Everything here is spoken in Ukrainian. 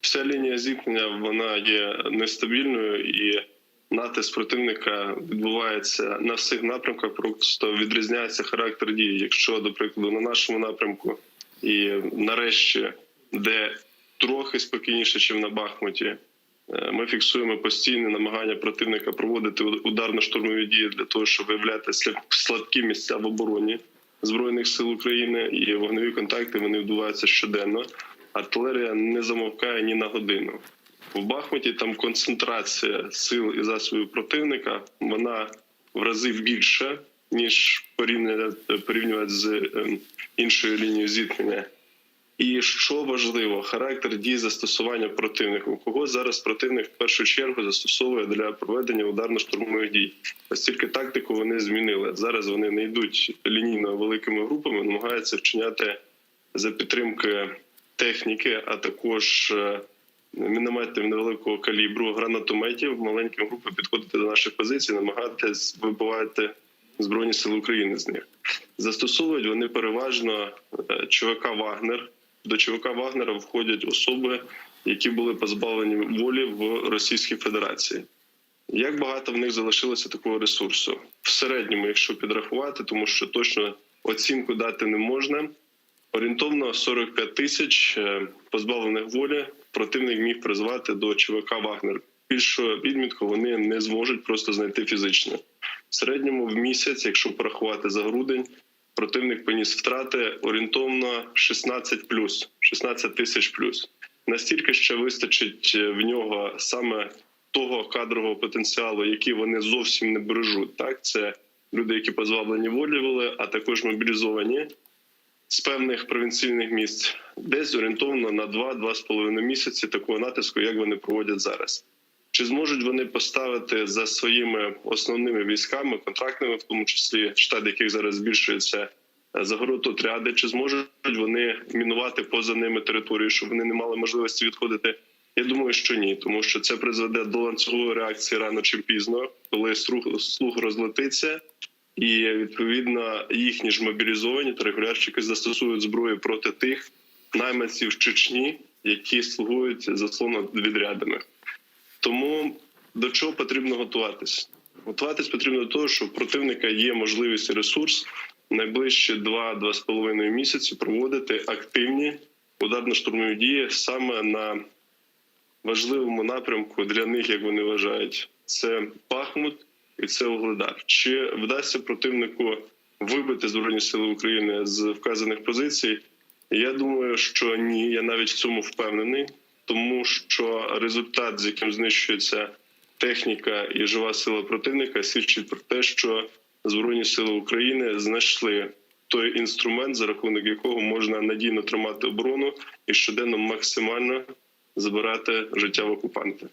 Вся лінія зіткнення вона є нестабільною і натиск противника відбувається на всіх напрямках. Просто відрізняється характер дії. Якщо, до прикладу, на нашому напрямку і нарешті, де трохи спокійніше, ніж на Бахмуті, е, ми фіксуємо постійне намагання противника проводити ударно-штурмові дії для того, щоб виявляти слаб- слабкі місця в обороні збройних сил України і вогневі контакти вони відбуваються щоденно. Артилерія не замовкає ні на годину. В Бахмуті там концентрація сил і засобів противника вона в рази більша, ніж порівняти, порівнювати з ем, іншою лінією зіткнення. І що важливо, характер дій застосування противником. Кого зараз противник в першу чергу застосовує для проведення ударно-штурмових дій? Оскільки тактику вони змінили. Зараз вони не йдуть лінійно великими групами, намагаються вчиняти за підтримки техніки, а також е, мінометів невеликого калібру, гранатометів, маленькі групи підходити до наших позицій, намагатись вибивати збройні сили України з них. Застосовують вони переважно е, ЧВК Вагнер. До ЧВК Вагнера входять особи, які були позбавлені волі в Російській Федерації. Як багато в них залишилося такого ресурсу? В середньому, якщо підрахувати, тому що точно оцінку дати не можна. Орієнтовно 45 тисяч е, позбавлених волі противник міг призвати до ЧВК Вагнер. Більшу відмітку вони не зможуть просто знайти фізично. В середньому в місяць, якщо порахувати за грудень, противник поніс втрати орієнтовно 16 плюс, 16 тисяч плюс. Настільки ще вистачить е, в нього саме того кадрового потенціалу, який вони зовсім не бережуть. Так, це люди, які позбавлені волі були, а також мобілізовані з певних провінційних місць, десь орієнтовно на 2-2,5 місяці такого натиску, як вони проводять зараз. Чи зможуть вони поставити за своїми основними військами, контрактними, в тому числі штат, яких зараз збільшується е, загородотряди, чи зможуть вони мінувати поза ними територію, щоб вони не мали можливості відходити? Я думаю, що ні, тому що це призведе до ланцюгової реакції рано чи пізно, коли слух розлетиться, і відповідно їхні ж мобілізовані та регулярщики застосують зброю проти тих найманців Чечні, які слугують заслону відрядами. Тому до чого потрібно готуватись? Готуватись потрібно до того, що у противника є можливість і ресурс найближчі 2-2,5 місяці проводити активні ударно-штурмові дії саме на важливому напрямку для них, як вони вважають, це Бахмут і це Угледар. Чи вдасться противнику вибити збройні сили України з вказаних позицій? Я думаю, що ні. Я навіть в цьому впевнений, тому що результат, з яким знищується техніка і жива сила противника, свідчить про те, що збройні сили України знайшли той інструмент, за рахунок якого можна надійно тримати оборону і щоденно максимально забирати життя в окупанта.